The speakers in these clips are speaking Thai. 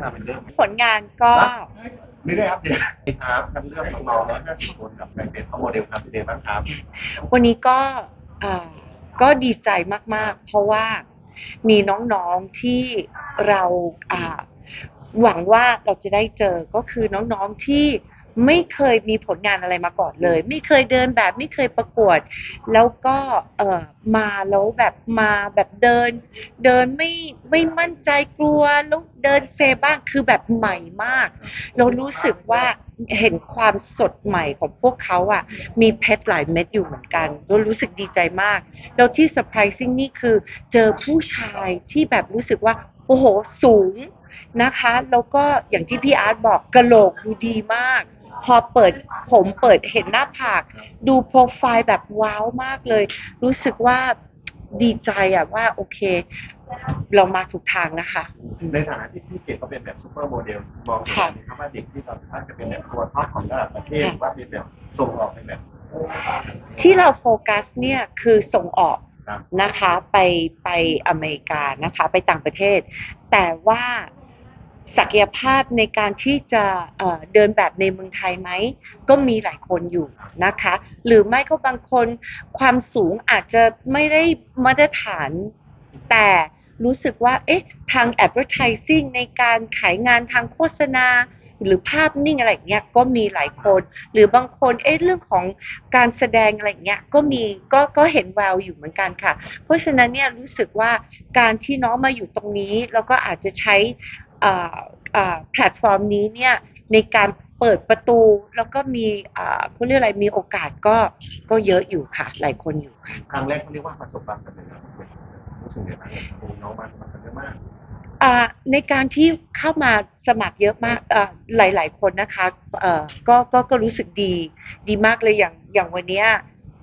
งานเป็นเรื่องผลงานก็ไม่ได้ครับเดี๋ยวครับทั้งเรื่องของเราร้อยห้าสิบคนกับแบ่งเป็นท็อปโมเดลครับพี่เดชบ้างครับ วันนี้ก็อ่าก็ดีใจมาก ๆ เพราะว่ามีน้องๆที่เราอ่าหวังว่าเราจะได้เจอก็คือน้องๆที่ ไม่เคยมีผลงานอะไรมาก่อนเลย ไม่เคยเดินแบบไม่เคยประกวด แล้วก็เออมาแล้วแบบมาแบบเดิน เดินไม่ไม่มั่นใจกลัวแล้วเดินเซบ้างคือแบบใหม่มาก เรารู้สึกว่าเห็นความสดใหม่ของพวกเขาอะ มีเพชรหลายเม็ดอยู่เหมือนกัน เรารู้สึกดีใจมาก แล้วที่เซอร์ไพรส์นี่คือเจอผู้ชายที่แบบรู้สึกว่า โอ้โห สูงนะคะ แล้วก็อย่างที่พี่อาร์ตบอกกระโหลกดูดีมาก พอเปิดผมเปิดเห็นหน้าผาก ดูโปรไฟล์แบบว้าวมากเลย รู้สึกว่าดีใจอะว่าโอเค เรามาถูกทางแล้วค่ะในฐานะที่พี่เกดก็เป็นแบบซูเปอร์โมเดลมองเห็นไหมครับว่าเด็กที่ตอนท่านจะเป็นแบบตัวท็อปของระดับประเทศหรือว่าเป็นแบบส่งออกในแบบ ที่เราโฟกัสเนี่ยคือส่งออกครับนะคะ ไปไปอเมริกานะคะ ไปต่างประเทศ แต่ว่า ศักยภาพในการที่จะเดินแบบในเมืองไทยไหม ก็มีหลายคนอยู่นะคะ หรือไม่ก็บางคนความสูงอาจจะไม่ได้มาตรฐาน แต่รู้สึกว่า เอ๊ะ ทาง advertising ในการขายงานทางโฆษณา หรือภาพนิ่งอะไรเงี้ยก็มีหลายคน หรือบางคน เอ๊ะ เรื่องของการแสดงอะไรเงี้ย ก็มี ก็ ก็เห็นแววอยู่เหมือนกันค่ะ เพราะฉะนั้นเนี่ยรู้สึกว่าการที่น้องมาอยู่ตรงนี้ แล้วก็อาจจะใช้ แพลตฟอร์มนี้เนี่ยในการเปิดประตูแล้วก็มีอ่าเขาเรียกอะไรมีโอกาสก็ก็เยอะอยู่ค่ะ หลายคนอยู่ค่ะครั้งแรกเขาเรียกว่าประสบความสำเร็จแล้วรู้สึกยังไงบ้างโอ้น้องมาสมัครกันเยอะมากอ่าในการที่เข้ามาสมัครเยอะมากอ่าหลาย ๆ คนนะคะเอ่อก็ก็ก็รู้สึกดีดีมากเลยอย่างอย่างวันเนี้ย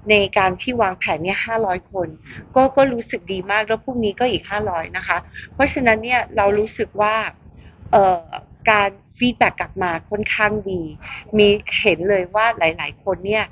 ในการที่วางแผนเนี่ย500คน ก็ก็รู้สึกดีมากแล้วพรุ่งนี้ก็อีก500นะคะ เพราะฉะนั้นเนี่ยเรารู้สึกว่าเอ่อ การฟีดแบ็กกลับมาค่อนข้างดี มีเห็นเลยว่าหลาย ๆ คนเนี่ย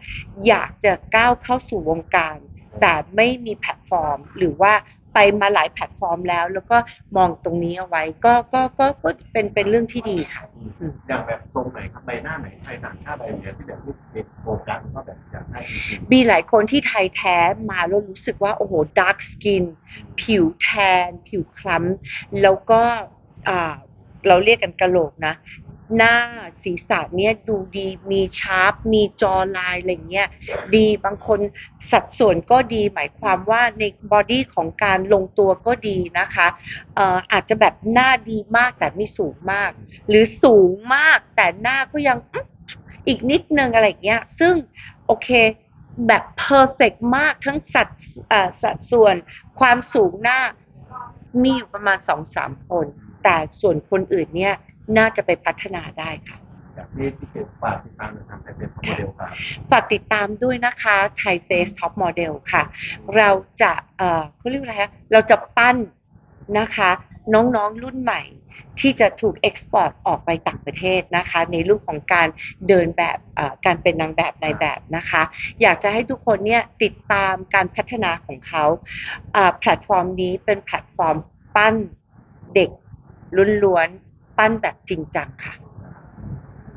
อยากจะก้าวเข้าสู่วงการ แต่ไม่มีแพลตฟอร์ม หรือว่าไปมาหลายแพลตฟอร์มแล้ว แล้วก็มองตรงนี้เอาไว้ ก็ก็ก็ก็เป็นเป็นเรื่องที่ดีค่ะอืมอย่างแบบทรงไหนครับใบหน้าไหนไทยต่างชาติอะไรอย่างเงี้ยที่แบบลูกเด็กโฟกัสก็แบบอยากให้จริงมีหลายคนที่ไทยแท้มาแล้วรู้สึกว่า โอ้โหดาร์กสกิน ผิวแทน ผิวคล้ำแล้วก็อ่า เราเรียกกันกะโหลกนะ หน้าศีรษะเนี่ยดูดีมีชาร์ปมีจอลายอะไรเงี้ยดีบางคนสัดส่วนก็ดีหมายความว่าในบอดี้ของการลงตัวก็ดีนะคะเอ่ออาจจะแบบหน้าดีมากแต่ไม่สูงมาก หรือสูงมากแต่หน้าก็ยังอีกนิดนึงอะไรเงี้ยซึ่งโอเคแบบเพอร์เฟกมากทั้งสัดสัดส่วนความสูงหน้ามีอยู่ประมาณสองสามคน แต่ส่วนคนอื่นเนี่ยน่าจะไปพัฒนาได้ค่ะๆอย่างที่พี่เกดฝากติดตามนะครับแต่เป็นท็อปโมเดลครับฝากติดตามด้วยนะคะไทยเฟสท็อปโมเดลค่ะ เราจะเอ่อเขาเรียกว่าอะไรคะเราจะปั้นนะคะ น้องๆรุ่นใหม่ที่จะถูกเอ็กซ์พอร์ตออกไปต่างประเทศนะคะ ในเรื่องของการเดินแบบเอ่อการเป็นนางแบบในายแบบนะคะ อยากจะให้ทุกคนเนี่ยติดตามการพัฒนาของเขาอ่าแพลตฟอร์มนี้เป็นแพลตฟอร์มปั้นเด็ก ล้วนๆ ปั้นแบบจริงจังค่ะ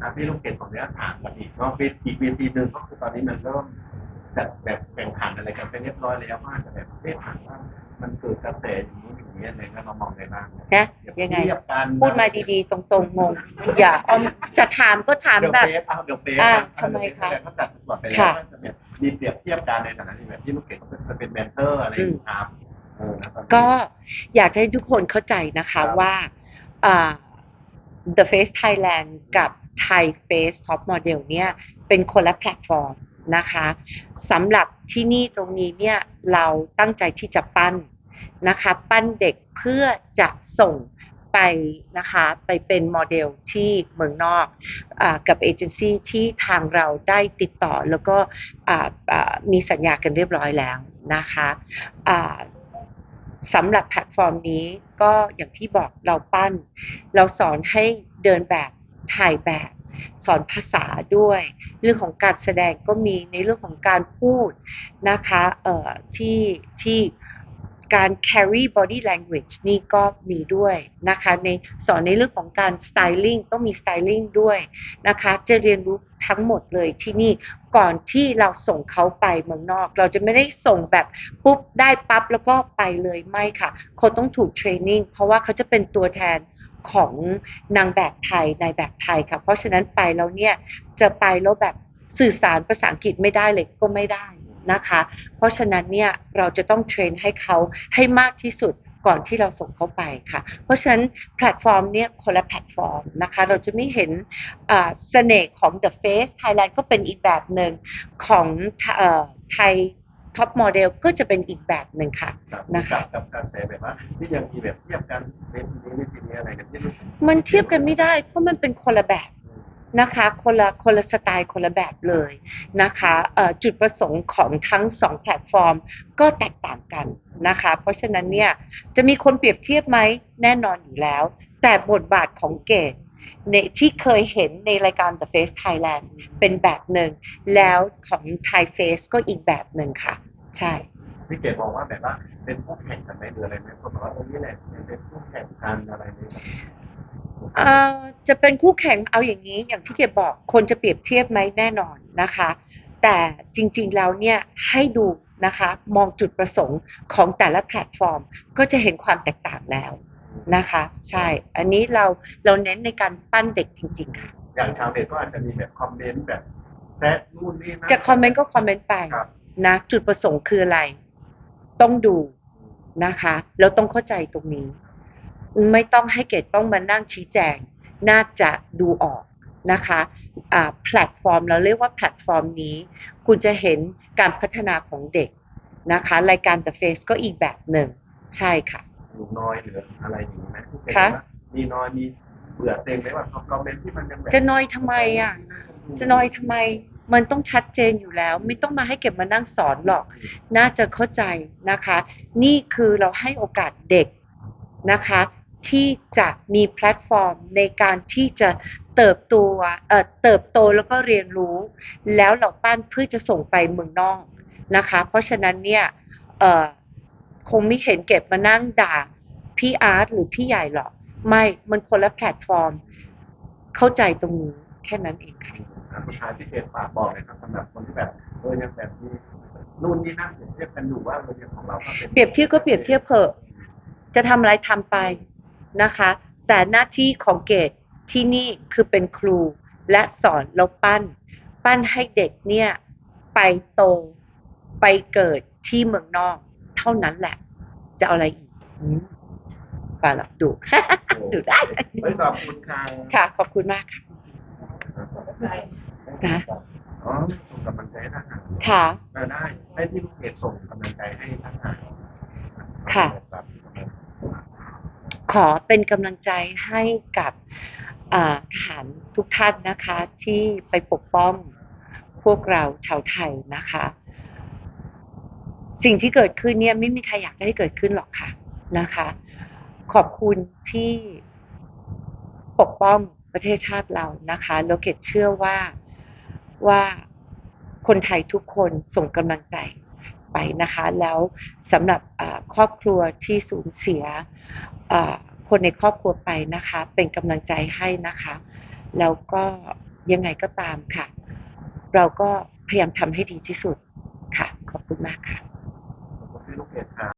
ครับพี่ลูกเกดของเนี้ยถามกันอีกก็เป็นอีกเวทีหนึ่งก็คือตอนนี้มันเริ่มจัดแบบแข่งขันอะไรกันไปเรียบร้อยแล้วก็อาจจะแบบเรียกถามว่ามันเกิดกระแสอย่างนี้อย่างนี้อะไรเงี้ยเรามองได้บ้างนะยังไงเทียบกันพูดมาดีๆ ตรงๆงงอย่าเอาจะถามก็ถามเดี๋ยวแบบเฟซเอาเดี๋ยวเฟซอ่านะทำไมคะแต่เขาจัดตรวจไปแล้วค่ะว่าจะแบบมีเปรียบเทียบกันในฐานะที่แบบที่ลูกเกดเขาเป็นเป็นแมนเทอร์อะไรอย่างเงี้ยครับเออนะตอนนี้ก็อยากจะให้ทุกคนเข้าใจนะครัคะบว่าอ่า The Face Thailand กับ Thai Face Top Model เนี่ยเป็นคนละแพลตฟอร์มนะคะสำหรับที่นี่ตรงนี้เนี่ยเราตั้งใจที่จะปั้นนะคะปั้นเด็กเพื่อจะส่งไปนะคะไปเป็นโมเดลที่เมืองนอกอกับเอเจนซี่ที่ทางเราได้ติดต่อแล้วก็มีสัญญากันเรียบร้อยแล้วนะคะ สำหรับแพลตฟอร์มนี้ก็อย่างที่บอกเราปั้น เราสอนให้เดินแบบถ่ายแบบ สอนภาษาด้วย เรื่องของการแสดงก็มีในเรื่องของการพูดนะคะเอ่อที่ที่ การ carry body language นี่ก็มีด้วยนะคะในสอนในเรื่องของการ styling ต้องมี styling ด้วยนะคะจะเรียนรู้ทั้งหมดเลยที่นี่ก่อนที่เราส่งเขาไปเมืองนอก เราจะไม่ได้ส่งแบบปุ๊บได้ปั๊บแล้วก็ไปเลยไม่ค่ะเขาต้องถูกเทรนนิ่งเพราะว่าเขาจะเป็นตัวแทนของนางแบบไทยนายแบบไทยค่ะ เพราะฉะนั้นไปแล้วเนี่ยจะไปแล้วแบบสื่อสารภาษาอังกฤษไม่ได้เลยก็ไม่ได้ นะคะ เพราะฉะนั้นเนี่ยเราจะต้องเทรนให้เขาให้มากที่สุดก่อนที่เราส่งเขาไปค่ะ เพราะฉะนั้นแพลตฟอร์มเนี่ยคนละแพลตฟอร์มนะคะ เราจะไม่เห็นอ่าเสน่ห์ของ The Face Thailand ก็เป็นอีกแบบหนึ่งของเอ่อไทยท็อปโมเดลก็จะเป็นอีกแบบหนึ่งค่ะครับนะคะกับกับการแสแบบว่าที่ยังมีแบบเทียบกันเวทีนี้เวทีนี้อะไรกันที่รู้สึกมันเทียบกันไม่ได้เพราะมันเป็นคนละแบบ นะคะคนละคนละสไตล์คนละแบบเลยนะคะจุดประสงค์ของทั้งสองแพลตฟอร์มก็แตกต่างกันนะคะ เพราะฉะนั้นเนี่ยจะมีคนเปรียบเทียบไหมแน่นอนอยู่แล้ว แต่บทบาทของเกดในที่เคยเห็นในรายการ The Face Thailand เป็นแบบหนึ่ง แล้วของ Thai Face ก็อีกแบบหนึ่งค่ะ ใช่พี่เกดมองว่าแบบว่าเป็นผู้แข่งกันไหมหรืออะไรไหมคนบอกว่าตรงนี้แหละเป็นผู้แข่งกันอะไรนี้เอ่อ จะเป็นคู่แข่งเอาอย่างนี้อย่างที่เกดบอกคนจะเปรียบเทียบไหมแน่นอนนะคะ แต่จริงๆแล้วเนี่ยให้ดูนะคะมองจุดประสงค์ของแต่ละแพลตฟอร์ม ก็จะเห็นความแตกต่างแล้วนะคะ ใช่อันนี้เราเราเน้นในการปั้นเด็กจริง ๆ ค่ะ อย่างชาวเน็ตก็อาจจะมีแบบคอมเมนต์แบบแซะนู่นนี่นั่นจะคอมเมนต์ก็คอมเมนต์ไปครับนะจุดประสงค์คืออะไร ต้องดูนะคะ แล้วต้องเข้าใจตรงนี้ ไม่ต้องให้เกดต้องมานั่งชี้แจง น่าจะดูออกนะคะอ่าแพลตฟอร์มเราเรียกว่าแพลตฟอร์มนี้ คุณจะเห็นการพัฒนาของเด็กนะคะ รายการ The Face ก็อีกแบบหนึ่ง ใช่ค่ะหนูน้อยหรืออะไรอย่างนี้ไหมพี่เกดคะว่ามีน้อยมีเบื่อเต็มไหมว่าคอมเมนต์ที่มันยังแบบจะน้อยทำไมอะจะน้อยทำไม มันต้องชัดเจนอยู่แล้ว ไม่ต้องมาให้เก็บมานั่งสอนหรอก น่าจะเข้าใจนะคะ นี่คือเราให้โอกาสเด็กนะคะ ที่จะมีแพลตฟอร์มในการที่จะเติบโตเอ่อเติบโตแล้วก็เรียนรู้ แล้วเราปั้นเพื่อจะส่งไปเมืองนอกนะคะ เพราะฉะนั้นเนี่ยเอ่อคงไม่เห็นเก็บมานั่งด่าพี่อาร์ตหรือพี่ใหญ่หรอก ไม่มันคนละแพลตฟอร์ม เข้าใจตรงนี้แค่นั้นเองค่ะอะสุดท้ายพี่เกดฝากบอกเลยครับสำหรับคนที่แบบเออยังแบบมีนู่นนี่นั่นเปรียบเทียบกันอยู่ว่าโรงเรียนของเราก็เป็นเปรียบเทียบก็เปรียบเทียบเถอะจะทำอะไรทำไป นะคะ แต่หน้าที่ของเกดที่นี่คือเป็นครูและสอนแล้วปั้น ปั้นให้เด็กเนี่ยไปโตไปเกิดที่เมืองนอก เท่านั้นแหละ จะเอาอะไรอีกอืมป่าหรอกดูดูได้เฮ้ยขอบคุณค่ะค่ะ ขอบคุณมากค่ะนะอ๋อส่งกำลังใจให้ทหารค่ะเออได้ให้ที่ลูกเกดส่งกำลังใจให้ทหารค่ะแบบ ขอเป็นกำลังใจให้กับทหารทุกท่านนะคะที่ไปปกป้องพวกเราชาวไทยนะคะ สิ่งที่เกิดขึ้นเนี่ยไม่มีใครอยากจะให้เกิดขึ้นหรอกค่ะนะคะ ขอบคุณที่ปกป้องประเทศชาติเรานะคะแล้วเกดเชื่อว่าว่าคนไทยทุกคนส่งกำลังใจไปนะคะ แล้วสำหรับ รอบครัวที่สูญเสียคนในครอบครัวไปนะคะ เป็นกำลังใจให้นะคะ แล้วก็ยังไงก็ตามค่ะ เราก็พยายามทำให้ดีที่สุดค่ะ ขอบคุณมากค่ะ